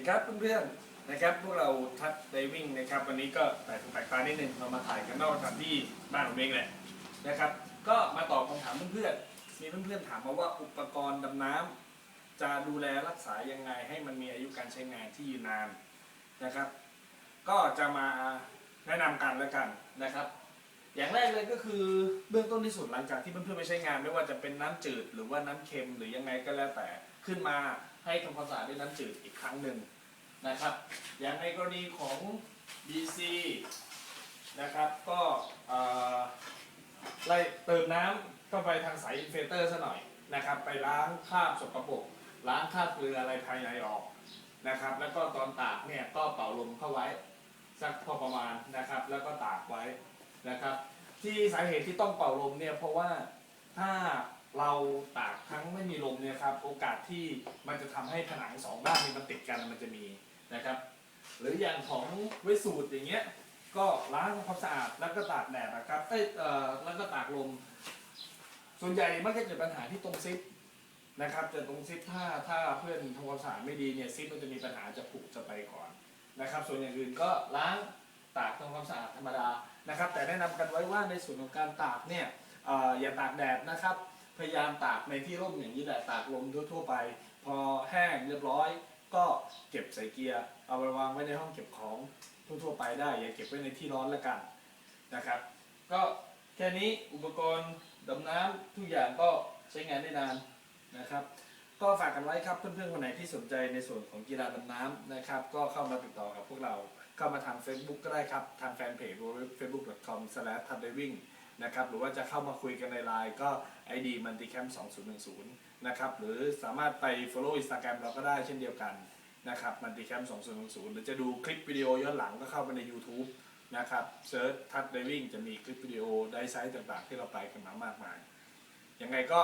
ดีครับเพื่อนๆนะครับพวกเราทัดไดวิ่งนะครับ วันนี้ก็แปลกแปลกตานิดนึงเรามาถ่ายกันนอกสถานที่บ้านผมเองแหละนะครับ ก็มาตอบคำถามเพื่อนๆมีเพื่อนๆถามมาว่าอุปกรณ์ดำน้ำจะดูแลรักษายังไงให้มันมีอายุการใช้งานที่ยืนนานนะครับ ก็จะมาแนะนำกันแล้วกันนะครับ อย่างแรกเลยก็คือเบื้องต้นที่สุดหลังจากที่เพื่อนๆไปใช้งาน ไม่ว่าจะเป็นน้ำจืดหรือว่าน้ำเค็มหรือยังไงก็แล้วแต่ขึ้นมาให้ทำความสะอาดด้วยน้ำจืดอีกครั้งหนึ่งนะครับ อย่างในกรณีของ BC นะครับก็ไล่เติมน้ำเข้าไปทางสายอินเฟเตอร์ซะหน่อยนะครับ ไปล้างคราบสกปรกล้างคราบเกลืออะไรภายในออกนะครับ แล้วก็ตอนตากเนี่ยก็เป่าลมเข้าไว้สักพอประมาณนะครับ แล้วก็ตากไว้ นะครับ ที่สาเหตุที่ต้องเป่าลมเนี่ยเพราะว่าถ้าเราตากครั้งไม่มีลมเนี่ยครับโอกาสที่มันจะทำให้ผนังสองด้านนี้มันติดกันมันจะมีนะครับ หรืออย่างของเวสูตรอย่างเงี้ยก็ล้างทำความสะอาดแล้วก็ตากแดดนะครับเอ้ยเอ่อแล้วก็ตากลม ส่วนใหญ่มักจะเกิดปัญหาที่ตรงซิปนะครับแต่ตรงซิปถ้าถ้าเพื่อนทำความสะอาดไม่ดีเนี่ยซิปมันจะมีปัญหาจะผุจะไปก่อนนะครับ ส่วนอย่างอื่นก็ล้าง ตากทำความสะอาดธรรมดานะครับ แต่แนะนำกันไว้ว่าในส่วนของการตากเนี่ยออย่าตากแดดนะครับ พยายามตากในที่ร่มอย่างนี้แหละตากลมทั่วๆไป พอแห้งเรียบร้อย ก็เก็บใส่เกียร์เอาไปวางไว้ในห้องเก็บของทั่วๆไปได้ อย่าเก็บไว้ในที่ร้อนล้วกันนะครับ ก็แค่นี้อุปกรณ์ดำน้ำทุกอย่างก็ใช้งานได้นานนะครับ ก็ฝากกันไว้ครับเพื่อนๆคนไหนที่สนใจในส่วนของกีฬาดำน้ำนะครับ ก็เข้ามาติดต่อกับพวกเราเข้ามาทาง Facebook ก็ได้ครับ ทางแฟนเพจ www.facebook.com/thunderwing นะครับหรือว่าจะเข้ามาคุยกันในไลน์ก็ ID multicam 2010นะครับหรือสามารถไป follow Instagram เราก็ได้เช่นเดียวกันนะครับ multicam 2010หรือจะดูคลิปวิดีโอย้อนหลังก็เข้าไปใน YouTube นะครับเซิร์ชทัดไดวิ่งจะมีคลิปวิดีโอไดไซต์ต่างๆ ที่เราไปกันมามากมายยังไงก็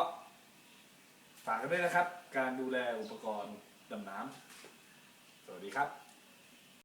ฝากกันด้วยนะครับ การดูแลอุปกรณ์ดำน้ำสวัสดีครับ